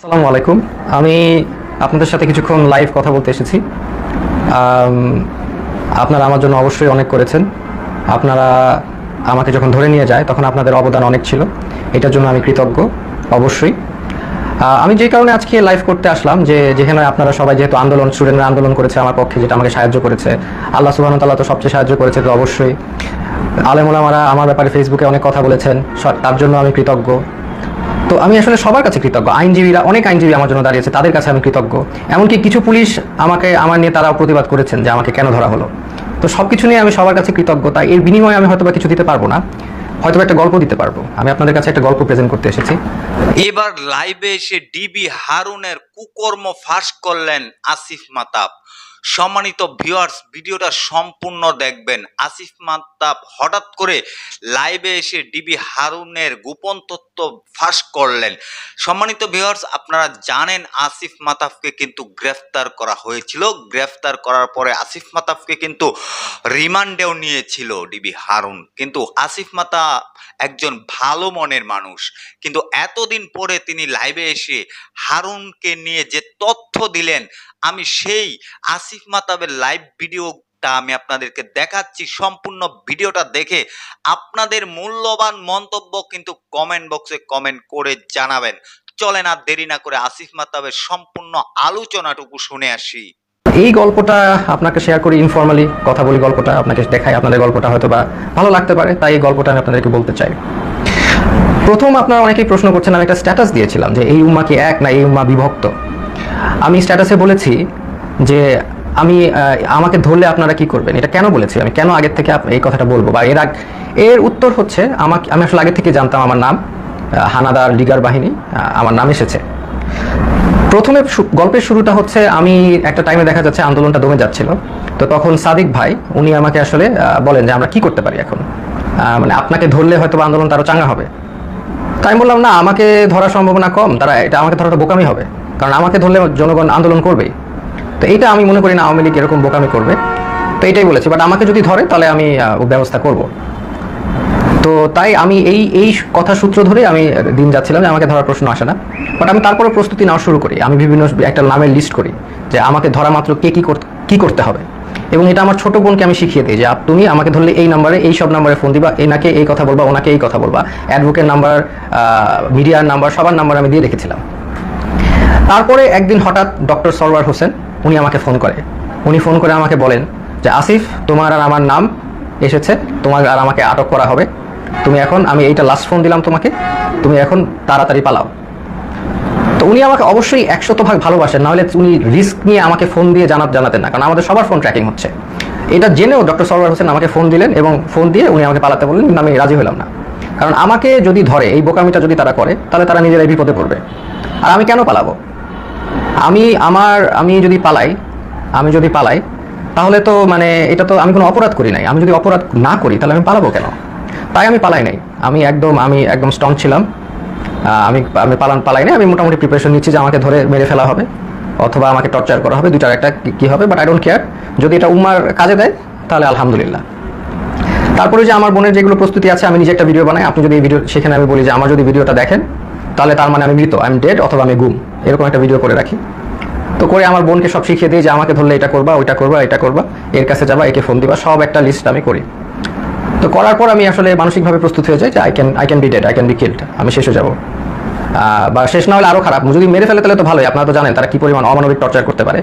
আসসালামু আলাইকুম। আমি আপনাদের সাথে কিছুক্ষণ লাইভ কথা বলতে এসেছি। আপনারা আমার জন্য অবশ্যই অনেক করেছেন। আপনারা আমাকে যখন ধরে নিয়ে যায়, তখন আপনাদের অবদান অনেক ছিল। এটার জন্য আমি কৃতজ্ঞ, অবশ্যই। আমি যে কারণে আজকে লাইভ করতে আসলাম, যে যেখানে আপনারা সবাই যেহেতু আন্দোলন স্টুডেন্টরা আন্দোলন করেছে আমার পক্ষে, যেটা আমাকে সাহায্য করেছে। আল্লাহ সুবাহ তাল্লাহ তো সবচেয়ে সাহায্য করেছে, তো অবশ্যই। আলেমুলামারা আমার ব্যাপারে ফেসবুকে অনেক কথা বলেছেন তার জন্য আমি কৃতজ্ঞ। তো আমি আসলে সবার কাছে কৃতজ্ঞ। আইনজীবীরা, অনেক আইনজীবী আমার জন্য দাঁড়িয়েছে, তাদের কাছে আমি কৃতজ্ঞ। এমনকি কিছু পুলিশ আমাকে, আমার নিয়ে তারাও প্রতিবাদ করেছেন যে আমাকে কেন ধরা হলো। তো সব কিছু নিয়ে আমি সবার কাছে কৃতজ্ঞ তাই এর বিনিময়ে আমি হয়তো কিছু দিতে পারব না হয়তো একটা গল্প দিতে পারব। আমি আপনাদের কাছে একটা গল্প প্রেজেন্ট করতে এসেছি। এবার লাইভে এসে ডিবি হারুনের কুকর্ম ফাঁস করলেন আসিফ মাতাব। সম্মানিত ভিউয়ার্স ভিডিওটা সম্পূর্ণ দেখবেন। আসিফ মাতাব হঠাৎ করে লাইভে এসে ডিবি হারুনের গোপন তথ্য ফাঁস করলেন। সম্মানিত ভিউয়ার্স আপনারা জানেন আসিফ মাতাবকে কিন্তু গ্রেফতার করা হয়েছিল। গ্রেফতার করার পরে আসিফ মাতাবকে কিন্তু রিমান্ডেও নিয়েছিল ডিবি হারুন। কিন্তু আসিফ মাতাব একজন ভালো মনের মানুষ। কিন্তু এতদিন পরে তিনি লাইভে এসে হারুনকে নিয়ে যে তথ্য দিলেন। আমি সেই আসিফ মাতাবের লাইভ ভিডিওটা আমি আপনাদেরকে দেখাচ্ছি। সম্পূর্ণ ভিডিওটা দেখে আপনাদের মূল্যবান মন্তব্য কিন্তু কমেন্ট বক্সে কমেন্ট করে জানাবেন। চলেন আর দেরি না করে আসিফ মাতাবের সম্পূর্ণ আলোচনাটুকু শুনে আসি। এই গল্পটা আপনাকে শেয়ার করি ইনফর্মালি কথা বলি গল্পটা, আপনাকে দেখাই আপনাদের গল্পটা হয়তো বা ভালো লাগতে পারে, তাই এই গল্পটা আমি আপনাদেরকে বলতে চাই। প্রথম আপনারা অনেকেই প্রশ্ন করছেন, আমি একটা স্ট্যাটাস দিয়েছিলাম যে এই উম্মা কি এক না এই উম্মা বিভক্ত। আমি স্ট্যাটাসে বলেছি যে আমি আমাকে ধরলে আপনারা কি করবেন? এটা কেন বলেছি? আমি কেন আগের থেকে এই কথাটা বলব? বা এর এর উত্তর হচ্ছে, আমাকে আমি আসলে আগে থেকে জানতাম আমার নাম হানাদার লিগার বাহিনী আমার নাম এসেছে। প্রথমে গল্পের শুরুটা হচ্ছে, আমি একটা টাইমে দেখা যাচ্ছে আন্দোলনটা দমে যাচ্ছিল। তো তখন সাদিক ভাই, উনি আমাকে আসলে বলেন যে আমরা কি করতে পারি এখন? মানে আপনাকে ধরলে হয়তো বা আন্দোলন আরও চাঙ্গা হবে। তাই বললাম, না, আমাকে ধরার সম্ভাবনা কম, তারা এটা আমাকে ধরাটা বোকামি হবে। কারণ আমাকে ধরলে জনগণ আন্দোলন করবেই তো এইটা আমি মনে করি না আওয়ামী লীগ এরকম বোকামি করবে। তো এটাই বলেছি বাট আমাকে যদি ধরে, তাহলে আমি ব্যবস্থা করব। তো তাই আমি এই এই কথা সূত্র ধরে আমি দিন যাচ্ছিলাম যে আমাকে ধরার প্রশ্ন আসে না। বাট আমি তারপরে প্রস্তুতি নেওয়া শুরু করি। আমি বিভিন্ন একটা নামের লিস্ট করি যে আমাকে ধরা মাত্র কে কি কি করতে হবে। এবং এটা আমার ছোট বোনকে আমি শিখিয়ে দিই যে তুমি আমাকে ধরলে এই নাম্বারে এই সব নাম্বারে ফোন দিবা এনাকে এই কথা বলবা ওনাকে এই কথা বলবা। অ্যাডভোকেট নাম্বার মিডিয়ার নাম্বার সবার নাম্বার আমি দিয়ে রেখেছিলাম। তারপরে একদিন হঠাৎ ডক্টর সরওয়ার হোসেন, উনি আমাকে ফোন করে। উনি ফোন করে আমাকে বলেন যে, আসিফ, তোমার আর আমার নাম এসেছে তোমার আর আমাকে আটক করা হবে। তুমি এখন, আমি এইটা লাস্ট ফোন দিলাম তোমাকে, তুমি এখন তাড়াতাড়ি পালাও। তো উনি আমাকে অবশ্যই একশত ভাগ ভালোবাসেন, নাহলে উনি রিস্ক নিয়ে আমাকে ফোন দিয়ে জানা জানাতেন না, কারণ আমাদের সবার ফোন ট্র্যাকিং হচ্ছে। এটা জেনেও ডক্টর সরওয়ার হোসেন আমাকে ফোন দিলেন এবং ফোন দিয়ে উনি আমাকে পালাতে বললেন কিন্তু আমি রাজি হলাম না। কারণ আমাকে যদি ধরে, এই বোকামিটা যদি তারা করে, তাহলে তারা নিজেরাই বিপদে পড়বে। আর আমি কেন পালাবো? আমি আমার, আমি যদি পালাই, আমি যদি পালাই, তাহলে তো মানে এটা তো আমি কোনো অপরাধ করি নাই। আমি যদি অপরাধ না করি, তাহলে আমি পালাবো কেন? তাই আমি পালাই নাই। আমি একদম আমি একদম স্ট্রং ছিলাম। আমি আমি পালান, পালাই নাই। আমি মোটামুটি প্রিপারেশন নিচ্ছি যে আমাকে ধরে মেরে ফেলা হবে, অথবা আমাকে টর্চার করা হবে, দুইটার একটা কি হবে বাট আই ডোন্ট কেয়ার যদি এটা উমার কাজে দেয়, তাহলে আলহামদুলিল্লাহ। তারপরে যে আমার বোনের যেগুলো প্রস্তুতি আছে, আমি নিজে একটা ভিডিও বানাই। আপনি যদি এই ভিডিও সেখানে আমি বলি যে আমার যদি ভিডিওটা দেখেন তাহলে তার মানে আমি মৃত আই এম ডেড অথবা আমি গুম। এরকম একটা ভিডিও করে রাখি। তো করে আমার বোনকে সব শিখিয়ে দিই যে আমাকে ধরলে এটা করবা, ওইটা করবা, এটা করবা, এর কাছে যাবা, একে ফোন দিবা, সব একটা লিস্ট আমি করি। তো করার পর আমি আসলে মানসিকভাবে প্রস্তুত হয়ে যাই যে I can I can be dead I can be killed আমি শেষ হয়ে যাব বা শেষ না হলে আরও খারাপ। যদি মেরে ফেলে তাহলে তো ভালোই, আপনারা তো জানেন তারা কি পরিমাণ অমানবিক টর্চার করতে পারে।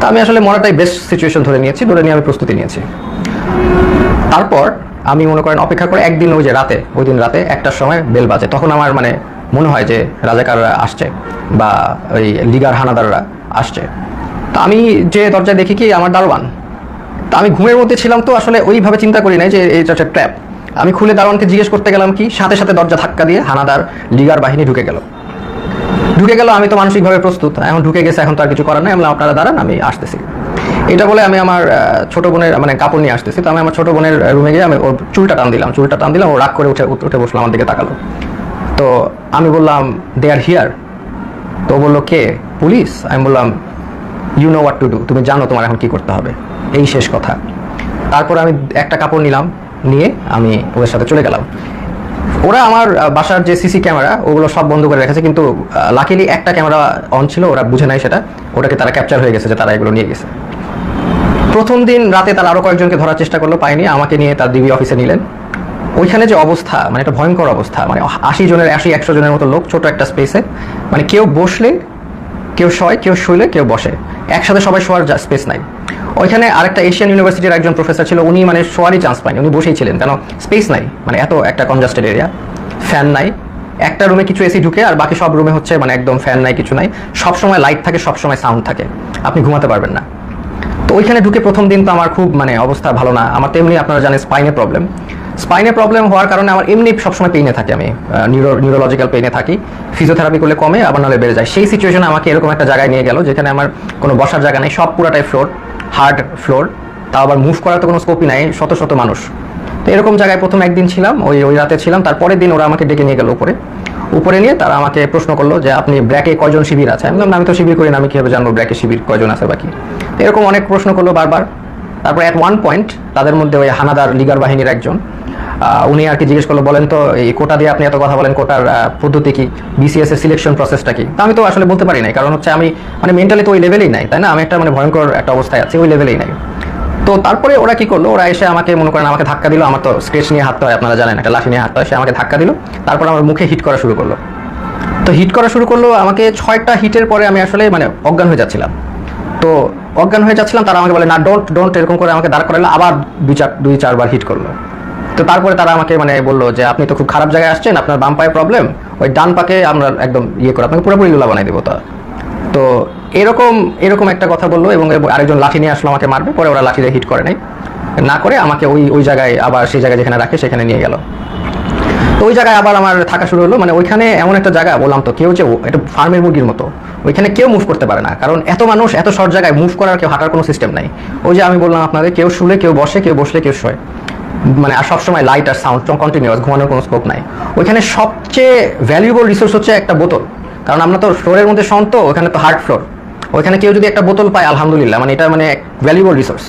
তা আমি আসলে মরাটাই বেস্ট সিচুয়েশন ধরে নিয়েছি, ধরে নিয়ে আমি প্রস্তুতি নিয়েছি। তারপর আমি মনে করেন অপেক্ষা করে একদিন ওই যে রাতে, ওই দিন রাতে একটার সময় বেল বাজে। তখন আমার মানে মনে হয় যে রাজাকাররা আসছে বা ওই লিগার হানাদাররা আসছে। তা আমি যে দরজায় দেখি কি আমার দারোয়ান। তা আমি ঘুমের মধ্যে ছিলাম তো আসলে ওইভাবে চিন্তা করি নাই যে এটা একটা ট্র্যাপ আমি খুলে দারোয়ানকে জিজ্ঞেস করতে গেলাম কি, সাথে সাথে দরজা ধাক্কা দিয়ে হানাদার লিগার বাহিনী ঢুকে গেল। ঢুকে গেল, আমি তো মানসিকভাবে প্রস্তুত। এখন ঢুকে গেছে, এখন তো আর কিছু করার নাই। আমি আপনারা দাঁড়ান, আমি আসতেছি। এটা বলে আমি আমার ছোট বোনের মানে কাপড় নিয়ে আসতেছি। তো আমি আমার ছোট বোনের রুমে গিয়ে আমি ওর চুলটা টান দিলাম, চুলটা টান দিলাম, ও রাগ করে উঠে উঠে বসল, আমার দিকে তাকালো। তো আমি বললাম দে আর হিয়ার তো বলল, কে? পুলিশ আমি বললাম you know what to do তুমি জানো তোমার এখন কি করতে হবে. এই শেষ কথা। তারপর আমি একটা কাপড় নিলাম, নিয়ে আমি ওদের সাথে চলে গেলাম। ওরা আমার বাসার যে সিসি ক্যামেরা, ওগুলো সব বন্ধ করে রেখেছে, কিন্তু লাকিলি একটা ক্যামেরা অন ছিল, ওরা বুঝে নাই সেটা। ওটাকে তারা ক্যাপচার হয়ে গেছে যে তারা এগুলো নিয়ে গেছে। প্রথম দিন রাতে তারা আরও কয়েকজনকে ধরার চেষ্টা করল, পায়নি। আমাকে নিয়ে তার ডিবি অফিসে নিলেন। ওইখানে যে অবস্থা মানে একটা ভয়ঙ্কর অবস্থা মানে আশি জনের, আশি, একশো জনের মতো লোক, ছোট একটা স্পেসে মানে কেউ বসলে, কেউ শয়, কেউ শুইলে, কেউ বসে। একসাথে সবাই শোয়ার স্পেস নাই। ওইখানে আরেকটা এশিয়ান ইউনিভার্সিটির একজন প্রফেসর ছিল, উনি মানে শোয়ারই চান্স পায়নি, উনি বসেই ছিলেন, কেন? স্পেস নাই মানে এত একটা কনজাস্টেড এরিয়া ফ্যান নাই। একটা রুমে কিছু এসি ঢুকে, আর বাকি সব রুমে হচ্ছে মানে একদম ফ্যান নাই, কিছু নাই। সব সময় লাইট থাকে সব সময় সাউন্ড থাকে, আপনি ঘুমাতে পারবেন না। তো ওইখানে ঢুকে প্রথম দিন তো আমার খুব মানে অবস্থা ভালো না, আমার তো এমনি আপনারা জানেন স্পাইনে প্রবলেম স্পাইনে প্রবলেম হওয়ার কারণে আমার এমনি সবসময় পেইনে থাকি আমি। নিউরো নিউরোলজিক্যাল পেইনে থাকি। ফিজিওথেরাপি করলে কমে, আবার নাহলে বেড়ে যায়। সেই সিচুয়েশনে আমাকে এরকম একটা জায়গায় নিয়ে গেল, যেখানে আমার কোনো বসার জায়গা নেই, সব পুরাটাই ফ্লোর হার্ড ফ্লোর তাও আবার মুভ করার তো কোনো স্কোপই নাই, শত শত মানুষ। তো এরকম জায়গায় প্রথম একদিন ছিলাম, ওই ওই রাতে ছিলাম। তারপরের দিন ওরা আমাকে ডেকে নিয়ে গেল উপরে। উপরে নিয়ে তারা আমাকে প্রশ্ন করল যে, আপনি ব্র্যাকে কয়জন শিবির আছে? আমি আমি তো শিবির করি না, আমি কীভাবে জানব ব্র্যাকে শিবির কয়জন আছে বাকি তো এরকম অনেক প্রশ্ন করল বারবার। তারপর অ্যাট ওয়ান পয়েন্ট তাদের মধ্যে ওই হানাদার লিগার বাহিনীর একজন উনি আর কি জিজ্ঞেস করল, বলেন তো, এই কোটা দিয়ে আপনি এত কথা বলেন, কোটার পদ্ধতি কি? বিসিএস এর সিলেকশন প্রসেসটা কি? তা আমি তো আসলে বলতে পারি নাই, কারণ হচ্ছে আমি মানে মেন্টালি তো ওই লেভেলেই নাই, তাই না? আমি একটা মানে ভয়ঙ্কর একটা অবস্থায় আছি, ওই লেভেলেই নাই। তো তারপরে ওরা কি করল? ওরা এসে আমাকে, মনে করেন, আমাকে ধাক্কা দিল, আমার তো স্কেচ নিয়ে হাঁটতে হয়, আপনারা জানেন, একটা লাঠি নিয়ে হাঁটতে হয়, সে আমাকে ধাক্কা দিল, তারপর আমার মুখে হিট করা শুরু করল। তো হিট করা শুরু করল, আমাকে ছয়টা হিটের পরে আমি আসলে মানে অজ্ঞান হয়ে যাচ্ছিলাম। তো অজ্ঞান হয়ে যাচ্ছিলাম, তারা আমাকে বলে, না ডোন্ট ডোন্ট এরকম করে আমাকে দাঁড় করালো, আবার দুই চার, দুই চারবার হিট করল। তো তারপরে তারা আমাকে মানে বলল যে, আপনি তো খুব খারাপ জায়গায় আসছেন, আপনার বাম পায়ে প্রবলেম ওই ডান পাকে আমরা একদম ইয়ে করে, আপনাকে পুরোপুরি লুলা বানাই দেবো তা। তো এরকম এরকম একটা কথা বলল এবং আরেকজন লাঠি নিয়ে আসলো আমাকে মারবে, পরে ওরা লাঠি দিয়ে হিট করে নাই। না করে আমাকে ওই ওই জায়গায় আবার সেই জায়গায় যেখানে রাখে সেখানে নিয়ে গেল। তো ওই জায়গায় আবার আমার থাকা শুরু হলো মানে ওইখানে এমন একটা জায়গা, বললাম তো কেউ যে এটা ফার্মের মুরগির মতো, ওইখানে কেউ মুভ করতে পারে না, কারণ এত মানুষ, এত শর্ট জায়গায় মুভ করার কেউ হাঁটার কোনো সিস্টেম নাই। ওই যে আমি বললাম আপনাদের, কেউ শুলে, কেউ বসে, কেউ বসলে, কেউ শোয়। মানে আর সবসময় লাইট আর সাউন্ড কন্টিনিউয়াস ঘুমানোর কোনো স্কোপ নাই। ওইখানে সবচেয়ে ভ্যালুয়েবল রিসোর্স হচ্ছে একটা বোতল। কারণ আমরা তো ফ্লোরের মধ্যে শন্ত, ওখানে তো হার্ড ফ্লোর ওইখানে কেউ যদি একটা বোতল পায়, আলহামদুলিল্লাহ মানে এটা মানে ভ্যালুয়েবল রিসোর্স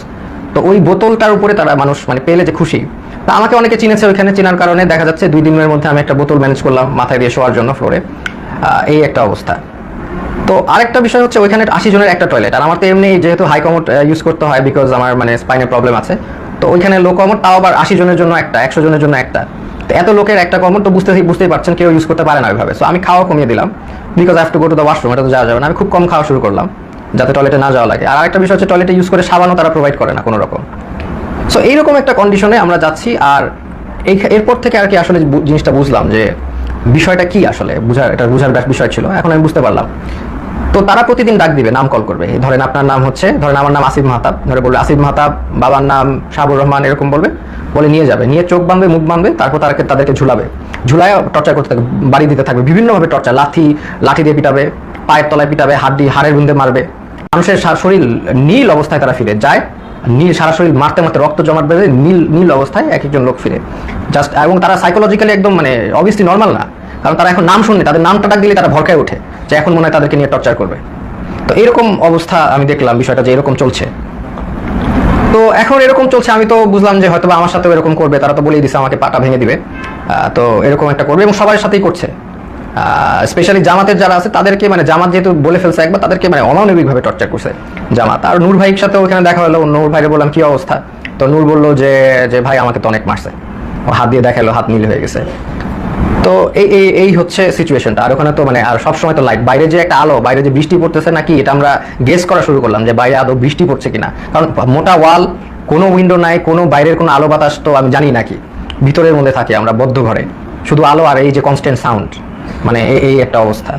তো ওই বোতলটার উপরে তারা মানুষ মানে পেলে যে খুশি। তা আমাকে অনেকে চিনেছে ওইখানে, চেনার কারণে দেখা যাচ্ছে দুই দিনের মধ্যে আমি একটা বোতল ম্যানেজ করলাম মাথায় দিয়ে শোয়ার জন্য ফ্লোরে এই একটা অবস্থা। তো আরেকটা বিষয় হচ্ছে ওইখানে আশি জনের একটা টয়লেট আর আমার তো এমনি যেহেতু হাই কমোড ইউজ করতে হয় বিকজ আমার মানে স্পাইনের প্রবলেম আছে। তো ওইখানে লো কমোড তাও আবার আশি জনের জন্য একটা, একশো জনের জন্য একটা। তো এত লোকের একটা কমোড তো বুঝতে বুঝতেই পারছেন, কেউ ইউজ করতে পারে না ওইভাবে। সো আমি খাওয়া কমিয়ে দিলাম। Because I to go to the washroom এটা তো যাওয়া যাবে না। আমি খুব কম খাওয়া শুরু করলাম, যাতে টয়লেটে না যাওয়া লাগে। আর আরেকটা বিষয় হচ্ছে টয়লেটে ইউজ করে সাবানও তারা প্রোভাইড করে না কোনো রকম সো এইরকম একটা কন্ডিশনে আমরা যাচ্ছি, আর এই এরপর থেকে আর কি আসলে জিনিসটা বুঝলাম যে বিষয়টা কি আসলে? বুঝার, এটা বুঝার বিষয় ছিল। এখন আমি বুঝতে পারলাম। তো তারা প্রতিদিন ডাক দিবে, নাম কল করবে। ধরেন আপনার নাম হচ্ছে, ধরেন আমার নাম আসিফ মাহতাব। ধরে বলবে, আসিফ মাহতাব, বাবার নাম শাহাবুর রহমান, এরকম বলবে। বলে নিয়ে যাবে। নিয়ে চোখ বাঁধবে, মুখ বাঁধবে, তারপর তাদেরকে তাদেরকে ঝুলাবে। ঝুলায় টর্চার করতে থাকবে বাড়ি দিতে থাকবে। বিভিন্নভাবে টর্চার। লাথি, লাঠি দিয়ে পিটাবে, পায়ের তলায় পিটাবে হাত দিয়ে হাড়ের বিন্দে মারবে। মানুষের শরীর নীল অবস্থায় তারা ফিরে। যায়, নীল, সারা শরীর মারতে মারতে রক্ত জমাট বেঁধে নীল নীল অবস্থায় এক একজন লোক ফিরে। জাস্ট এবং তারা সাইকোলজিক্যালি একদম মানে অবভিয়াসলি নর্মাল না। কারণ তারা এখন নাম শুনলে, তাদের নামটা ডাক দিলে তারা ভরকায় ওঠে যে এখন মনে হয় তাদেরকে নিয়ে টর্চার করবে। তো এরকম অবস্থা আমি দেখলাম, বিষয়টা যে এরকম চলছে। তো এখন এরকম চলছে, আমি তো বুঝলাম যে হয়তো আমার সাথেও এরকম করবে, তারা তো বলেই দিছে আমাকে পাটা ভেঙে দিবে। তো এরকম একটা করবে এবং সবার সাথেই করছে। স্পেশালি জামাতের যারা আছে, তাদেরকে মানে জামাত যেহেতু বলে ফেলছে একবার, তাদেরকে মানে অমানবিকভাবে টর্চার করছে জামাত। আর নূর ভাইয়ের সাথে ওখানে দেখা হলো, নূর ভাইরে বললাম, কি অবস্থা? তো নূর বলল যে যে ভাই আমাকে তো অনেক মারছে। ও হাত দিয়ে দেখাল, হাত নীল হয়ে গেছে। তো এই এই হচ্ছে সিচুয়েশনটা আর ওখানে তো মানে আর সবসময় তো লাইট বাইরে যে একটা আলো, বাইরে যে বৃষ্টি পড়তেছে নাকি, এটা আমরা গেস করা শুরু করলাম যে বাইরে আদৌ বৃষ্টি পড়ছে কিনা। কারণ মোটা ওয়াল কোনো উইন্ডো নাই, কোনো বাইরের কোনো আলো বাতাস তো আমি জানি নাকি ভিতরের মধ্যে থাকি আমরা, বদ্ধ ঘরে। শুধু আলো আর এই যে কনস্ট্যান্ট সাউন্ড মানে এই একটা অবস্থা।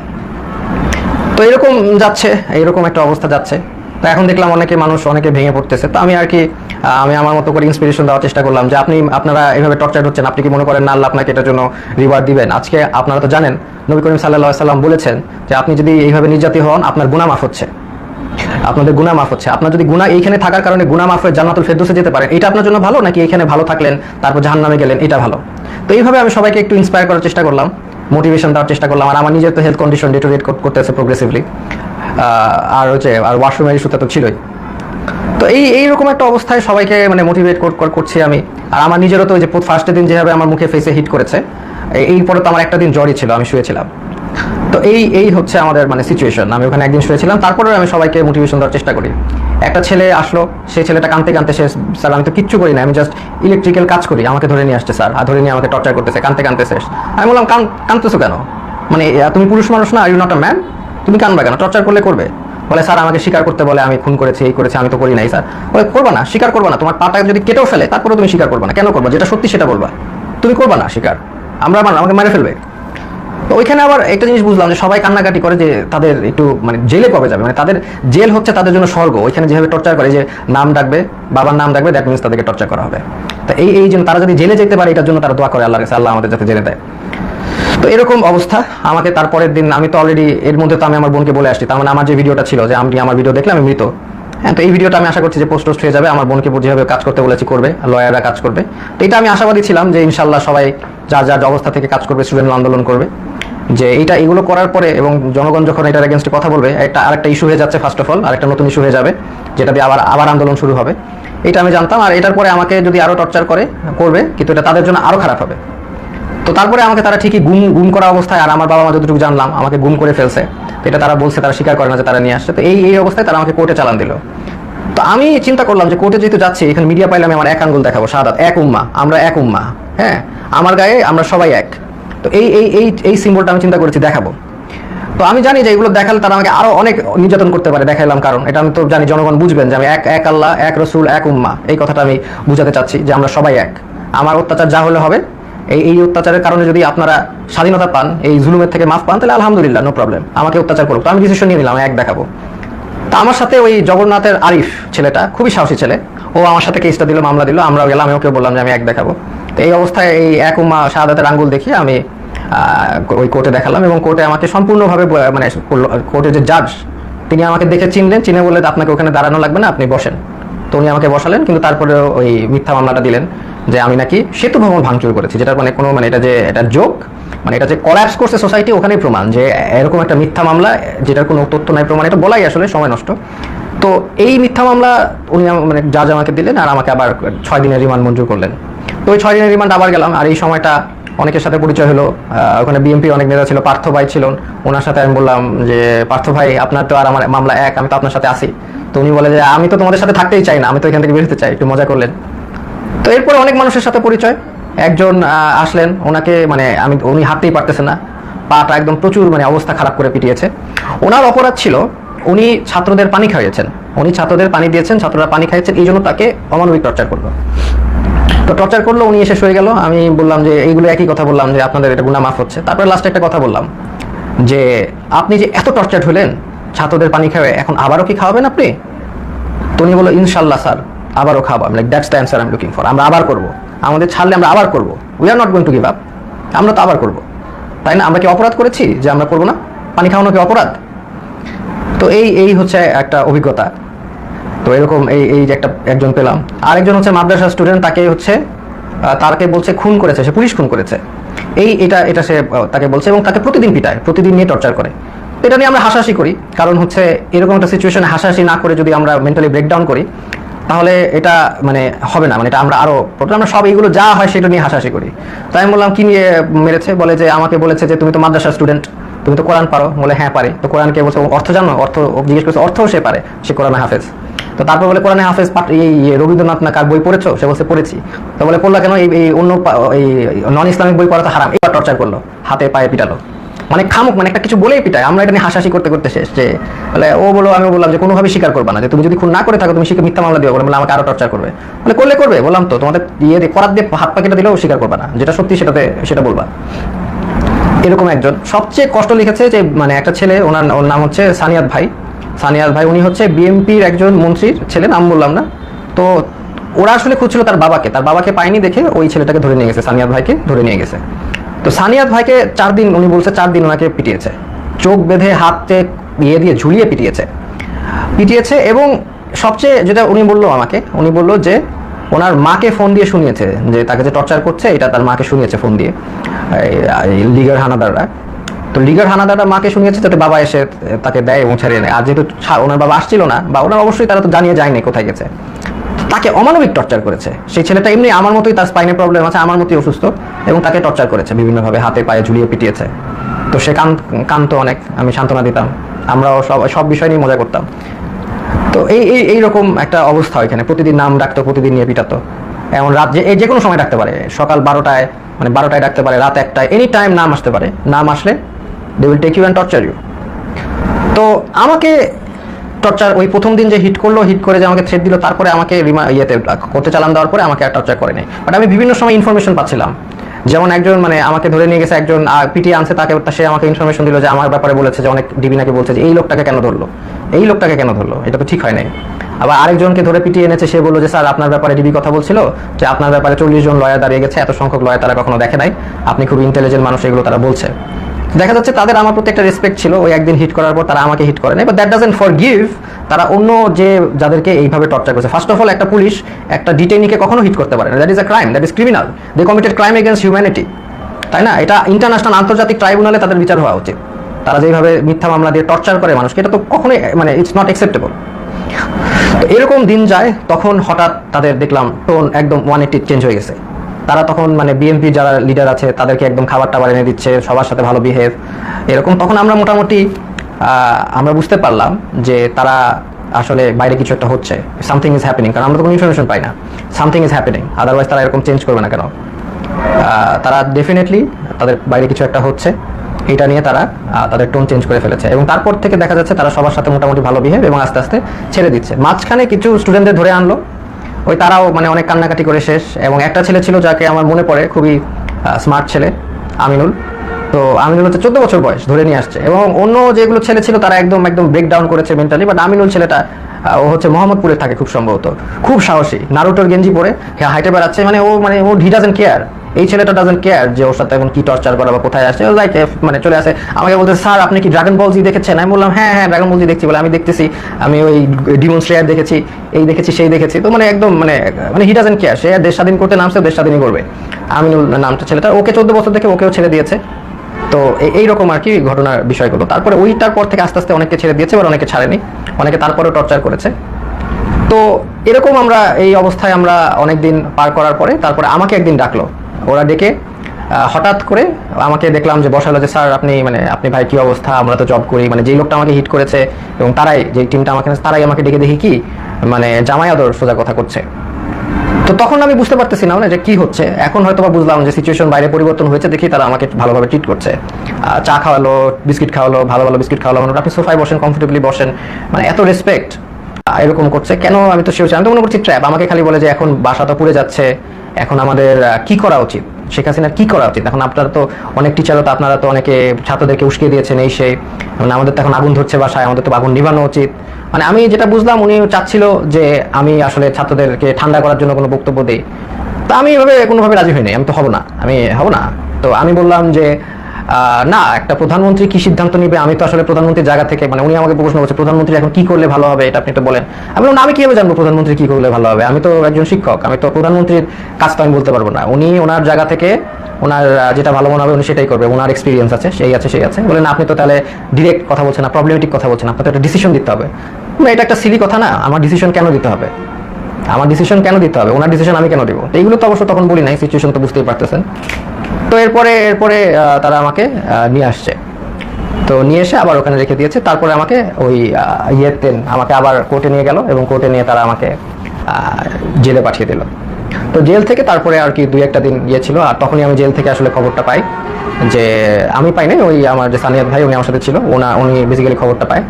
তো এরকম যাচ্ছে, এরকম একটা অবস্থা যাচ্ছে। তো এখন দেখলাম অনেকে মানুষ অনেকে ভেঙে পড়তেছে। তো আমি আর কি আমি আমার মতো করে ইন্সপিরেশন দেওয়ার চেষ্টা করলাম যে আপনি, আপনারা এভাবে টর্চার হচ্ছেন, আপনি কি মনে করেন না আল্লাহ আপনাকে এটার জন্য রিওয়ার্ড দিবেন? আজকে আপনারা তো জানেন, নবী করিম সাল্লাহ সাল্লাম বলেছেন যে আপনি যদি এইভাবে নির্যাতিত হন, আপনার গুনাহ মাফ হচ্ছে। আপনাদের গুনাহ মাফ হচ্ছে। আপনার যদি গুনাহ এইখানে থাকার কারণে গুনাহ মাফ হয়ে জান্নাতুল ফেরদৌসে যেতে পারেন, এটা আপনার জন্য ভালো? নাকি এখানে ভালো থাকলেন, তারপর জাহান্নামে গেলেন, এটা ভালো? তো এইভাবে আমি সবাইকে একটু ইন্সপায়ার করার চেষ্টা করলাম মোটিভেশন দেওয়ার চেষ্টা করলাম, আর আমার নিজের তো হেলথ কন্ডিশন ডেটোরেট করতেছে প্রোগ্রেসিভলি আর হচ্ছে, আর ওয়াশরুমের ইস্যুটা তো ছিলই। তো এই, এইরকম একটা অবস্থায় সবাইকে মানে মোটিভেট করছি আমি। আর আমার নিজেরও তো যে ফার্স্টের দিন যেভাবে আমার মুখে ফেসে হিট করেছে এই- এই পরে তো আমার একটা দিন জ্বরই ছিল, আমি শুয়েছিলাম। তো এই এই হচ্ছে আমাদের মানে সিচুয়েশন আমি ওখানে একদিন শুয়েছিলাম তারপরে আমি সবাইকে মোটিভেশন দেওয়ার চেষ্টা করি। একটা ছেলে আসলো সেই ছেলেটা কানতে কানতে সে, স্যার, আমি তো কিচ্ছু করি না, আমি জাস্ট ইলেকট্রিক্যাল কাজ করি, আমাকে ধরে নিয়ে আসছে স্যার, আর ধরে নিয়ে আমাকে টর্চার করতেছে, কানতে কানতে শেষ। আমি বললাম, কান, কানতেছো কেন? মানে তুমি পুরুষ মানুষ না ইউ নট আ ম্যান তুমি কানবা কেন? টর্চার করলে করবে। বলে, স্যার, আমাকে স্বীকার করতে বলে, আমি খুন করেছি, এই করেছি, আমি তো করি নাই, স্যার। বলে, করবা না স্বীকার করবা না। তোমার পাটা যদি কেটেও ফেলে তারপরে তুমি স্বীকার করবা না। কেন করবা? যেটা সত্যি সেটা বলবা। তুমি করবা না স্বীকার আমরা আমার আমাকে মেরে ফেলবে। তো ওইখানে আবার একটা জিনিস বুঝলাম যে, সবাই কান্নাকাটি করে যে, তাদের একটু মানে জেলে কবে যাবে? মানে তাদের জেল হচ্ছে তাদের জন্য স্বর্গ। ওইখানে যেভাবে টর্চার করে যে নাম ডাকবে, বাবার নাম ডাকবে দ্যাট মিনস তাদেরকে টর্চার করা হবে। তো এই এই জন্য তারা যদি জেলে যেতে পারে, এটার জন্য তারা দোয়া করে আল্লাহ আল্লাহ আমাদের যাতে জেলে দেয়। তো এরকম অবস্থা। আমাকে তারপরের দিন, আমি তো অলরেডি এর মধ্যে তো আমি আমার বোনকে বলে আসছি, তার মানে আমার যে ভিডিওটা ছিল যে আমি আমার ভিডিও দেখলে আমি মৃত। হ্যাঁ তো এই ভিডিওটা আমি আশা করছি যে পোস্ট হয়ে যাবে, আমার বোনকে যেভাবে কাজ করতে বলেছি করবে লয়াররা কাজ করবে। তো এটা আমি আশাবাদী ছিলাম যে ইনশাল্লাহ সবাই যার যার অবস্থা থেকে কাজ করবে স্টুডেন্ট আন্দোলন করবে। যে এটা এগুলো করার পরে এবং জনগণ যখন এটার এগেনস্টে কথা বলবে, একটা আরেকটা ইস্যু হয়ে যাচ্ছে ফার্স্ট অফ অল আরেকটা নতুন ইস্যু হয়ে যাবে, যেটা দিয়ে আবার আবার আন্দোলন শুরু হবে। এটা আমি জানতাম, আর এটার পরে আমাকে যদি আরও টর্চার করে, করবে, কিন্তু এটা তাদের জন্য আরও খারাপ হবে। তো তারপরে আমাকে তারা ঠিকই গুম গুম করা অবস্থায়, আর আমার বাবা মা যতটুকু জানলাম, আমাকে গুম করে ফেলছে। এটা তারা বলছে, তারা স্বীকার করে না যে তারা নিয়ে আসছে। তো এই এই অবস্থায় তারা আমাকে কোর্টে চালান দিল। তো আমি চিন্তা করলাম যে কোর্টে যেহেতু যাচ্ছি, এখানে মিডিয়া পাইলে আমি আমার এক আঙ্গুল দেখাবো, সাদাত, এক উম্মা, আমরা এক উম্মা হ্যাঁ? আমার গায়ে আমরা সবাই এক। তো এই এই এই এই সিম্বলটা আমি চিন্তা করেছি, দেখাবো। তো আমি জানি যে এগুলো দেখালে তারা আমাকে আরও অনেক নির্যাতন করতে পারে, দেখাইলাম কারণ। এটা আমি তো জানি, জনগণ বুঝবেন যে আমি এক এক আল্লাহ, এক রসুল, এক উম্মা। এই কথাটা আমি বুঝাতে চাচ্ছি যে আমরা সবাই এক। আমার অত্যাচার যা হলে হবে এই এই অত্যাচারের কারণে যদি আপনারা স্বাধীনতা পান, এই জুলুমের থেকে মাফ পান, তাহলে আলহামদুলিল্লাহ নো প্রবলেম আমাকে অত্যাচার করুক। তো আমি ডিসিশন নিয়ে নিলাম এক দেখাবো। তা আমার সাথে ওই জগন্নাথের আরিফ ছেলেটা, খুবই সাহসী ছেলে। ও আমার সাথে কেসটা দিল, মামলা দিল, আমরা গেলাম আমি ওকে বললাম যে আমি এক দেখাবো। তো এই অবস্থায় এই এক উম্মা শাহাদাতের আঙ্গুল দেখিয়ে আমি ওই কোর্টে দেখালাম এবং কোর্টে আমাকে সম্পূর্ণভাবে মানে কোর্টের যে জাজ তিনি আমাকে দেখে চিনলেন। চিনে বললেন, আপনাকে ওখানে দাঁড়ানো লাগবে না, আপনি বসেন। তো উনি আমাকে বসালেন, কিন্তু তারপরে ওই মিথ্যা মামলাটা দিলেন। যে আমি নাকি সেতু ভবন ভাঙচুর করেছি, যেটার মানে কোনো মানে এটা যে এটা যোগ মানে এটা যে কলাপস করছে সোসাইটি ওখানেই প্রমাণ যে এরকম একটা মিথ্যা মামলা, যেটার কোনো তথ্য নাই, প্রমাণ, এটা বলাই আসলে সময় নষ্ট। তো এই মিথ্যা মামলা উনি মানে জাজ আমাকে দিলেন আর আমাকে আবার ছয় দিনের রিমান্ড মঞ্জুর করলেন। তো ওই ছয় দিনের রিমান্ড আবার গেলাম আর এই সময়টা অনেকের সাথে পরিচয় হলো ওখানে বিএনপি অনেক নেতা ছিল, পার্থ ভাই ছিলেন, ওনার সাথে আমি বললাম যে, পার্থ ভাই, আপনার তো আর আমার মামলা এক, আমি তো আপনার সাথে আসি। তো উনি বলে যে, আমি তো তোমাদের সাথে থাকতেই চাই না, আমি তো এখান থেকে বেরোতে চাই, একটু মজা করলেন। তো এরপরে অনেক মানুষের সাথে পরিচয়। একজন আসলেন, ওনাকে মানে আমি, উনি হাঁটতেই পারতেছে না। পাটা একদম প্রচুর মানে অবস্থা খারাপ করে পিটিয়েছে। ওনার অপরাধ ছিল, উনি ছাত্রদের পানি খাইয়েছেন। উনি ছাত্রদের পানি দিয়েছেন, ছাত্ররা পানি খাইয়েছেন, এই জন্য তাকে অমানবিক টর্চার করল। তো টর্চার করল, উনি এসে শুয়ে গেল। আমি বললাম যে, এইগুলো একই কথা বললাম, যে আপনাদের এটা গুণা মাফ হচ্ছে। তারপরে লাস্টে একটা কথা বললাম, যে, আপনি যে এত টর্চার হলেন, ছাত্রদের পানি খাওয়ায় এখন আবারও কি খাওয়াবেন আপনি? তো উনি বলল ইনশাল্লাহ স্যার। আবারও খাব। আমি like that's the answer I'm looking for আমরা আবার করব। আমাদের ছাড়লে আমরা আবার করব। We are not going to give up আমরা তো আবার করব। তাই না? আমরা কি অপরাধ করেছি যে আমরা করব না? পানি খাওয়ানো কি অপরাধ? তো এই এই হচ্ছে একটা অভিজ্ঞতা। তো এরকম এই এই যে একটা একজন পেলাম। আরেকজন হচ্ছে মাদ্রাসা স্টুডেন্ট তাকে হচ্ছে তাকে বলছে, খুন করেছে। সে পুলিশ খুন করেছে। এই, এটা এটা সে তাকে বলছে এবং তাকে প্রতিদিন পিটায়, প্রতিদিন নিয়ে টর্চার করে। এটা নিয়ে আমরা হাসাহাসি করি। কারণ হচ্ছে এরকম একটা সিচুয়েশনে হাসাহাসি না করে যদি আমরা মেন্টালি ব্রেকডাউন করি তাহলে এটা মানে হবে না মানে এটা আমরা আরও আমরা সব এইগুলো যা হয় সেটা নিয়ে হাসাহাসি করি। তাই আমি বললাম, কি নিয়ে মেরেছে? বলে যে, আমাকে বলেছে যে, তুমি তো মাদ্রাসা স্টুডেন্ট তুমি তো কোরআন পারো। বলে হ্যাঁ পারে। তো কোরআনকে বলছে অর্থ জানো? অর্থ জিজ্ঞেস করছে, অর্থও সে পারে, সে কোরআনে হাফেজ। তো তারপর বলে, কোরআনে হাফেজ এই রবীন্দ্রনাথ না কার বই পড়েছো? সে বলছে, পড়েছি। তো বলে, পড়লা কেন? এই অন্য এই নন ইসলামিক বই পড়া তো হারাম। এবার টর্চার করল, হাতে পায়ে পিটালো। মানে খামুক মানে একটা কিছু বলেই পিটায়। আমরা এটা নিয়ে হাসাহাসি করতে করতে শেষ, যে বলে, ও বলো আমি বললাম যে কোনোভাবে স্বীকার করবে না, যে তুমি যদি খুন না করে থাকো, তুমি শিখে মিথ্যা মামলা দিও বলে আমাকে আরও টর্চার করবে। মানে করলে করবে, বললাম তো, তোমাদের ইয়ে করার দিয়ে হাত পাকিটা দিলেও স্বীকার করবে না, যেটা সত্যি সেটাতে, সেটা বলবা। এরকম একজন। সবচেয়ে কষ্ট লিখেছে যে মানে একটা ছেলে, ওনার, ওর নাম হচ্ছে সানিয়াত ভাই। সানিয়াত ভাই, উনি হচ্ছে বিএমপির একজন মন্ত্রীর ছেলে, নাম বললাম না। তো ওরা আসলে খুঁজছিল তার বাবাকে তার বাবাকে পায়নি দেখে ওই ছেলেটাকে ধরে নিয়ে গেছে, সানিয়াত ভাইকে ধরে নিয়ে গেছে। তো সানিয়াত ভাইকে চার দিন, উনি বলছে চার দিন ওনাকে পিটিয়েছে। চোখ বেঁধে হাতে ইয়ে দিয়ে ঝুলিয়ে পিটিয়েছে। পিটিয়েছে এবং সবচেয়ে যেটা উনি বলল আমাকে, উনি বলল যে ওনার মাকে ফোন দিয়ে শুনিয়েছে, যে তাকে যে টর্চার করছে, এটা তার মাকে শুনিয়েছে ফোন দিয়ে লিগার হানাদাররা। তো লিগার হানাদাররা মাকে শুনিয়েছে যাতে বাবা এসে তাকে দেয় এবং ছাড়িয়ে নেয় আর যেহেতু ওনার বাবা আসছিল না, বা ওনার অবশ্যই তারা তো জানিয়ে যায়নি কোথায় গেছে। তাকে অমানবিক টর্চার করেছে। সেই ছেলেটা এমনি আমার মতোই তার স্পাইনের প্রবলেম আছে, আমার মতোই অসুস্থ এবং তাকে টর্চার করেছে বিভিন্নভাবে, হাতে পায়ে ঝুলিয়ে পিটিয়েছে। তো সে কান কান্ত অনেক, আমি সান্ত্বনা দিতাম। আমরাও সব সব বিষয় নিয়ে মজা করতাম। তো এই এই এইরকম একটা অবস্থা এখানে প্রতিদিন নাম ডাকতো, প্রতিদিন নিয়ে পিটাতো। এমন রাত যে যে কোনো সময় ডাকতে পারে। সকাল বারোটায় মানে বারোটায় ডাকতে পারে, রাত একটায় এনি টাইম নাম আসতে পারে। নাম আসলে they will take you and torture you তো আমাকে টর্চার ওই প্রথম দিন যে হিট করল হিট করে যে আমাকে থ্রেড দিল, তারপরে আমাকে রিমা ইয়েতে করতে চালান দেওয়ার পরে আমাকে আর টর্চার করেনি। বাট আমি বিভিন্ন সময় ইনফরমেশন পাচ্ছিলাম। যেমন একজন মানে আমাকে ধরে নিয়ে গেছে একজন পিটি আনছে তাকে সে আমাকে ইনফরমেশন দিল যে আমার ব্যাপারে বলেছে যে অনেক ডিবি নাকি বলছে যে এই লোকটাকে কেন ধরলো? এই লোকটাকে কেন ধরলো? এটা তো ঠিক হয় নাই। আবার আরেকজনকে ধরে পিটিয়ে এনেছে, সে বলল যে, স্যার, আপনার ব্যাপারে ডিবি কথা বলছিল যে আপনার ব্যাপারে চল্লিশ জন লয়ার দাঁড়িয়ে গেছে। এত সংখ্যক লয়ার তারা কখনো দেখে নাই। আপনি খুব ইন্টেলিজেন্ট মানুষ, এগুলো তারা বলছে। দেখা যাচ্ছে তাদের আমার প্রতি একটা রেসপেক্ট ছিল, ওই একদিন হিট করার পর তারা আমাকে হিট করে নাই but that doesn't forgive তারা অন্য যে যাদেরকে এইভাবে টর্চার করেছে। ফার্স্ট অফ অল একটা পুলিশ, একটা ডিটেনিকে কখনো হিট করতে পারে না। That is a crime that is criminal they committed crime against humanity তাই না? এটা ইন্টারন্যাশনাল আন্তর্জাতিক ট্রাইব্যুনালে তাদের বিচার হওয়া উচিত। তারা যেভাবে মিথ্যা মামলা দিয়ে টর্চার করে মানুষকে, এটা তো কখনোই মানে ইটস নট অ্যাকসেপ্টেবল এরকম দিন যায়, তখন হঠাৎ তাদের দেখলাম টোন একদম ওয়ান এইটি চেঞ্জ হয়ে গেছে। তারা তখন মানে বিএনপি যারা লিডার আছে, তাদেরকে একদম খাবার টাবার এনে দিচ্ছে, সবার সাথে ভালো বিহেভ এরকম তখন আমরা মোটামুটি আমরা বুঝতে পারলাম যে তারা আসলে বাইরে কিছু একটা হচ্ছে। সামথিং ইজ হ্যাপেনিং কারণ আমরা তো কোনো ইনফরমেশন পাই না। সামথিং ইজ হ্যাপেনিং আদারওয়াইজ তারা এরকম চেঞ্জ করবে না কেন? তারা ডেফিনেটলি তাদের বাইরে কিছু একটা হচ্ছে। এটা নিয়ে তারা তাদের টোন চেঞ্জ করে ফেলেছে। এবং তারপর থেকে দেখা যাচ্ছে তারা সবার সাথে মোটামুটি ভালো বিহেভ এবং আস্তে আস্তে ছেড়ে দিচ্ছে। মাঝখানে কিছু স্টুডেন্টদের ধরে আনলো। ওই তারাও মানে অনেক কান্নাকাটি করে শেষ। এবং একটা ছেলে ছিল যাকে আমার মনে পড়ে খুবই স্মার্ট ছেলে, আমিনুল। তো আমিনুল হচ্ছে চোদ্দ বছর বয়স ধরে নিয়ে আসছে। এবং অন্য যেগুলো ছেলে ছিল তারা একদম একদম ব্রেক ডাউন করেছে মেন্টালি বাট আমিনুল ছেলেটা ও হচ্ছে মোহাম্মদপুরে থাকে খুব সম্ভবত। খুব সাহসী। নারুটোর গেঞ্জি পরে হ্যাঁ হাইটে বেড়াচ্ছে। মানে ও মানে ও হি ডাজেন্ট কেয়ার এই ছেলেটা ডাজেন্ট কেয়ার যে ওর সাথে এখন কি টর্চার করা বা কোথায় আসছে লাইক মানে চলে আসে। আমাকে বলতে স্যার, আপনি কি ড্রাগন বল জি দেখেছেন? আমি বললাম হ্যাঁ হ্যাঁ ড্রাগন বল জি দেখছি, বলে, আমি দেখতেছি। আমি ওই ডিমন স্লেয়ার দেখেছি, এই দেখেছি, সেই দেখেছি। তো মানে একদম মানে মানে হি ডাজেন্ট কেয়ার সে দেশ স্বাধীন করতে নামছে, দেশ স্বাধীনই করবে। আমিনুল নামটা ছেলেটা। ওকে চোদ্দ বছর থেকে ওকেও ছেড়ে দিয়েছে। তো এই- এইরকম আর কি ঘটনার বিষয়গুলো তারপরে ওইটার পর থেকে আস্তে আস্তে অনেকে ছেড়ে দিয়েছে এবার অনেকে ছাড়েনি। অনেকে তারপরেও টর্চার করেছে। তো এরকম আমরা, এই অবস্থায় আমরা অনেক দিন পার করার পরে, তারপরে আমাকে একদিন ডাকলো। ওরা ডেকে হঠাৎ করে আমাকে দেখলাম যে বসালো যে, স্যার, আপনি মানে আপনি ভাই কি অবস্থা? আমরা তো জব করি। মানে যেই লোকটা আমাকে হিট করেছে এবং তারাই, যে টিমটা আমাকে তারাই আমাকে ডেকে দেখি কি মানে জামাই আদর সোজা কথা করছে। তো তখন আমি বুঝতে পারতেছি না মানে যে কি হচ্ছে। এখন হয়তো বা বুঝলাম যে সিচুয়েশন বাইরে পরিবর্তন হয়েছে দেখি তারা আমাকে ভালোভাবে ট্রিট করছে। চা খাওয়ালো, বিস্কিট খাওয়ালো, ভালো ভালো বিস্কিট খাওয়ালো। আপনি সোফায় বসেন কমফোর্টেবলি বসেন। মানে এত রেসপেক্ট এরকম করছে। কেন আমি তো শিওর আমি তো মনে করছি ট্র্যাপ আমাকে খালি বলে যে এখন বাসা তো পুড়ে যাচ্ছে, এখন আমাদের কি করা উচিত? শেখ হাসিনার কি করা উচিত? এখন আপনারা তো অনেক টিচারও তো আপনারা তো অনেকে ছাত্রদেরকে উস্কিয়ে দিয়েছেন এই সেই। মানে আমাদের তো এখন আগুন ধরছে বাসায়, আমাদের তো আগুন নিভানো উচিত। মানে আমি যেটা বুঝলাম উনি চাচ্ছিল যে আমি আসলে ছাত্রদেরকে ঠান্ডা করার জন্য কোনো বক্তব্য দিই। তা আমি এভাবে কোনোভাবে রাজি হইনি আমি তো হব না। আমি হব না। তো আমি বললাম যে না একটা প্রধানমন্ত্রী কি সিদ্ধান্ত নিবে? আমি তো আসলে প্রধানমন্ত্রীর জায়গা থেকে মানে উনি আমাকে প্রশ্ন করছে প্রধানমন্ত্রী এখন কি করলে ভালো হবে? এটা আপনি তো বলেন। আমি বললাম আমি কীভাবে জানব প্রধানমন্ত্রী কি করলে ভালো হবে? আমি তো একজন শিক্ষক আমি তো প্রধানমন্ত্রীর কাজ তো আমি বলতে পারব না। উনি ওনার জায়গা থেকে ওনার যেটা ভালো মনে হবে উনি সেটাই করবে। ওনার এক্সপিরিয়েন্স আছে সেই আছে সেই আছে। বলেন আপনি তো তাহলে ডিরেক্ট কথা বলছেন না প্রবলেমেটিক কথা বলছেন আপনার তো একটা ডিসিশন দিতে হবে। না, এটা একটা সিলি কথা না আমার ডিসিশন কেন দিতে হবে? আমার ডিসিশন কেন দিতে হবে? ওনার ডিসিশন আমি কেন দিব? এইগুলো তো অবশ্য তখন বলি নাই সিচুয়েশন তো বুঝতেই পারতেছেন। তো এরপরে এরপরে তারা আমাকে নিয়ে আসছে। তো নিয়ে এসে আবার ওখানে রেখে দিয়েছে। তারপরে আমাকে ওই আহ, ইয়েতে আমাকে আবার কোর্টে নিয়ে গেল এবং কোর্টে নিয়ে তারা আমাকে জেলে পাঠিয়ে দিল। তো জেল থেকে তারপরে আর কি দুই একটা দিন ইয়ে ছিল। আর তখনই আমি জেল থেকে আসলে খবরটা পাই যে আমি পাই নাই। ওই আমার যে সানিয়াদ ভাই উনি আমার সাথে ছিল। ওনা উনি বেসিক্যালি খবরটা পায়।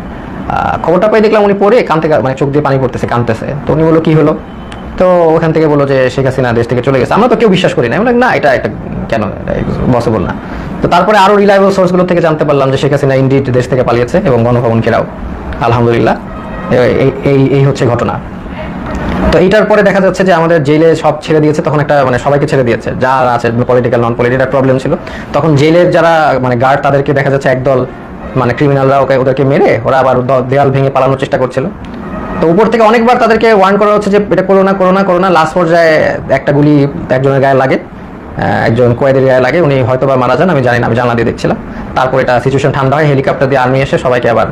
খবরটা পাই দেখলাম উনি পড়ে কান থেকে মানে চোখ দিয়ে পানি পড়তেছে কানতেছে। তো উনি বলল কি হলো? তো ওখান থেকে বলল যে শেখ হাসিনা দেশ থেকে চলে গেছে। আমরা তো কেউ বিশ্বাস করি না। আমি না এটা একটা কেন? পসিবল না। তো তারপরে আরও রিলায়েবল সোর্সগুলো থেকে জানতে পারলাম যে শেখ হাসিনা ইন্ডিড দেশ থেকে পালিয়েছে এবং গণভবন ঘেরাও। আলহামদুলিল্লাহ। এই- এই- হচ্ছে ঘটনা। তো এইটার পরে দেখা যাচ্ছে যে আমাদের জেলে সব ছেড়ে দিয়েছে, তখন একটা মানে সবাইকে ছেড়ে দিয়েছে। যারা আছে পলিটিক্যাল নন পলিটিক্যাল প্রবলেম ছিল। তখন জেলের যারা মানে গার্ড তাদেরকে দেখা যাচ্ছে একদল মানে ক্রিমিনালরা ওকে, ওদেরকে মেরে ওরা আবার দেয়াল ভেঙে পালানোর চেষ্টা করছিল। তো উপর থেকে অনেকবার তাদেরকে ওয়ার্ন করা হচ্ছে যে এটা করো না করো না করো না। লাস্ট পর্যায়ে একটা গুলি একজনের গায়ে লাগে। একজন কোয়েদের গায়ে লাগে, উনি হয়তো বা মারা যান, আমি জানি না, আমি জানলা দিয়ে দেখছিলাম। তারপর এটা সিচুয়েশন ঠান্ডা হয় হেলিকপ্টার দিয়ে আর্মি এসে সবাইকে আবার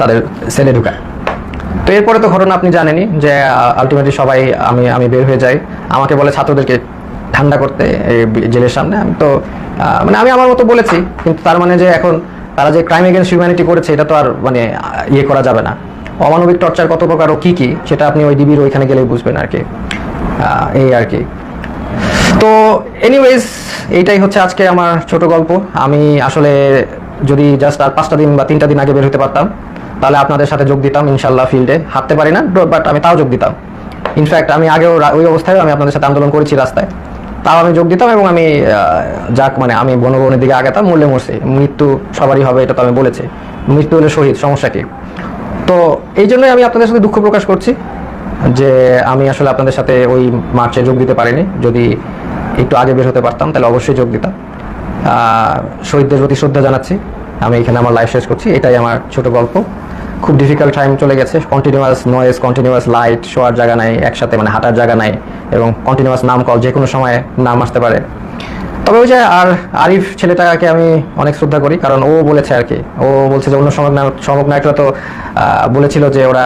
তাদের সেলে ঢুকায়। তো এরপরে তো ঘটনা আপনি জানেনই যে আলটিমেটলি সবাই আমি আমি বের হয়ে যাই। আমাকে বলে ছাত্রদেরকে ঠান্ডা করতে জেলের সামনে। আমি তো মানে আমি আমার মতো বলেছি, কিন্তু তার মানে যে এখন তারা যে ক্রাইম এগেন্স্ট হিউম্যানিটি করেছে, এটা তো আর মানে ইয়ে করা যাবে না। অমানবিক টর্চার কত প্রকার ও কী কী, সেটা আপনি ওই ডিবির ওইখানে গেলেই বুঝবেন আর কি। এই আর কি। তো এনিওয়েজ এইটাই হচ্ছে আজকে আমার ছোট গল্প। আমি আসলে যদি জাস্ট আর পাঁচটা দিন বা তিনটা দিন আগে বের হতে পারতাম, তাহলে আপনাদের সাথে যোগ দিতাম ইনশাল্লাহ ফিল্ডে হাঁটতে পারি না বাট আমি তাও যোগ দিতাম। ইনফ্যাক্ট আমি আগেও ওই অবস্থায় আমি আপনাদের সাথে আন্দোলন করেছি রাস্তায়। তাও আমি যোগ দিতাম এবং আমি যাক মানে আমি বনবনের দিকে আগাতাম মূল্যে মরছি। মৃত্যু সবারই হবে, এটা তো আমি বলেছি। মৃত্যু হলে শহীদ, সমস্যা কি? তো এই জন্যই আমি আপনাদের সাথে দুঃখ প্রকাশ করছি। যে আমি আসলে আপনাদের সাথে ওই মার্চে যোগ দিতে পারিনি। যদি একটু আগে বের হতে পারতাম, তাহলে অবশ্যই যোগ দিতাম। শহীদদের প্রতি শ্রদ্ধা জানাচ্ছি। আমি এখানে আমার লাইফ শেষ করছি। এটাই আমার ছোট গল্প। খুব ডিফিকাল্ট টাইম চলে গেছে। কন্টিনিউয়াস নয়েজ কন্টিনিউয়াস লাইট শোয়ার জায়গা নাই, একসাথে মানে হাঁটার জায়গা নাই, এবং কন্টিনিউয়াস নাম কল যে কোনো সময় নাম আসতে পারে। তবে ওই যে আর আরিফ ছেলেটাকে আমি অনেক শ্রদ্ধা করি, কারণ ও বলেছে আর কি। ও বলছে যে, অন্য সমক নায়করা তো বলেছিল যে ওরা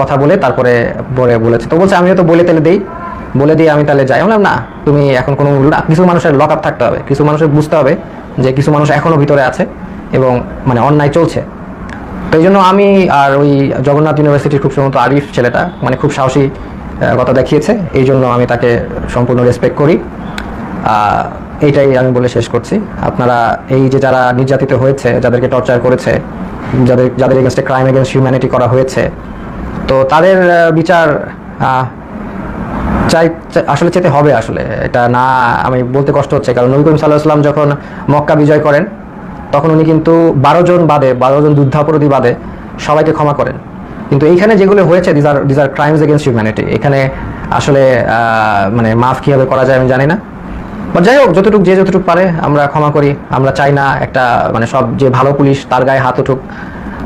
কথা বলে, তারপরে বলে বলেছে। তো বলছে আমিও তো বলে তাহলে দেই, বলে দিয়ে আমি তাহলে যাই। বললাম, না, তুমি এখন কোনো কিছু মানুষের লক আপ থাকতে হবে। কিছু মানুষের বুঝতে হবে যে, কিছু মানুষ এখনও ভিতরে আছে এবং মানে অন্যায় চলছে। তো এই জন্য আমি আর ওই জগন্নাথ ইউনিভার্সিটির খুব সম্ভবত আরিফ ছেলেটা মানে খুব সাহসী কথা দেখিয়েছে। এই জন্য আমি তাকে সম্পূর্ণ রেসপেক্ট করি। এইটাই আমি বলে শেষ করছি। আপনারা এই যে যারা নির্যাতিত হয়েছে, যাদেরকে টর্চার করেছে, যাদের যাদের এগেনস্টে ক্রাইম এগেনস্ট হিউম্যানিটি করা হয়েছে, তো তাদের বিচার চাই আসলে চেতে হবে আসলে। এটা না, আমি বলতে কষ্ট হচ্ছে, কারণ নবী করিম সাল্লাহ সাল্লাম যখন মক্কা বিজয় করেন, তখন উনি কিন্তু বারো জন বাদে, বারো জন যুদ্ধাপরাধী বাদে সবাইকে ক্ষমা করেন। কিন্তু এইখানে যেগুলো হয়েছে these are these are crimes against humanity এখানে আসলে মানে মাফ কীভাবে করা যায় আমি জানি না। যাই হোক, যতটুকু যে যতটুকু পারে আমরা ক্ষমা করি। আমরা চাই না একটা মানে সব যে ভালো পুলিশ, তার গায়ে হাত উঠুক।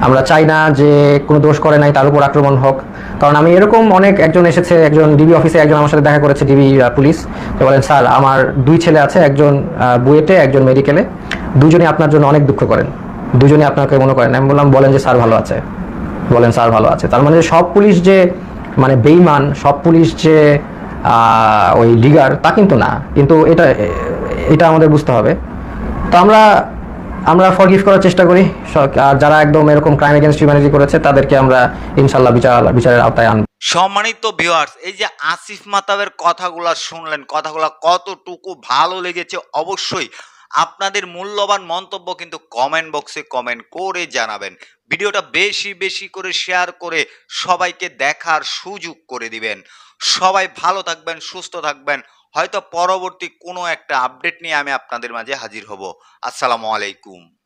আমরা চাই না যে কোনো দোষ করে নাই, তার উপর আক্রমণ হোক। কারণ আমি এরকম অনেক একজন এসেছে, একজন ডিবি অফিসে একজন আমার সাথে দেখা করেছে ডিবি পুলিশ। তো বলেন, স্যার, আমার দুই ছেলে আছে, একজন বুয়েটে, একজন মেডিকেলে। দুজনই আপনার জন্য অনেক দুঃখ করেন। দুজনই আপনাকে মনে করেন। আমি বললাম, বলেন যে স্যার ভালো আছে। বলেন, স্যার ভালো আছে। তার মানে সব পুলিশ যে মানে বেইমান সব পুলিশ যে ওই ডিগার তা কিন্তু না। কিন্তু এটা এটা আমাদের বুঝতে হবে। তো আমরা আমরা ফরগিভ করার চেষ্টা করি। আর যারা একদম এরকম ক্রাইম এগেনস্ট হিউম্যানিটি করেছে, তাদেরকে আমরা ইনশাল্লাহ বিচার, বিচারের আওতায় আনব। সম্মানিত ভিউয়ার্স এই যে আসিফ মাতাবের কথাগুলা শুনলেন, কথাগুলা কতটুকু ভালো লেগেছে, অবশ্যই আপনাদের মূল্যবান মন্তব্য কিন্তু কমেন্ট বক্সে কমেন্ট করে জানাবেন। ভিডিওটা বেশি বেশি করে শেয়ার করে সবাইকে দেখার সুযোগ করে দিবেন। সবাই ভালো থাকবেন, সুস্থ থাকবেন। হয়তো পরবর্তী কোনো একটা আপডেট নিয়ে আমি আপনাদের মাঝে হাজির হব। আসসালামু আলাইকুম।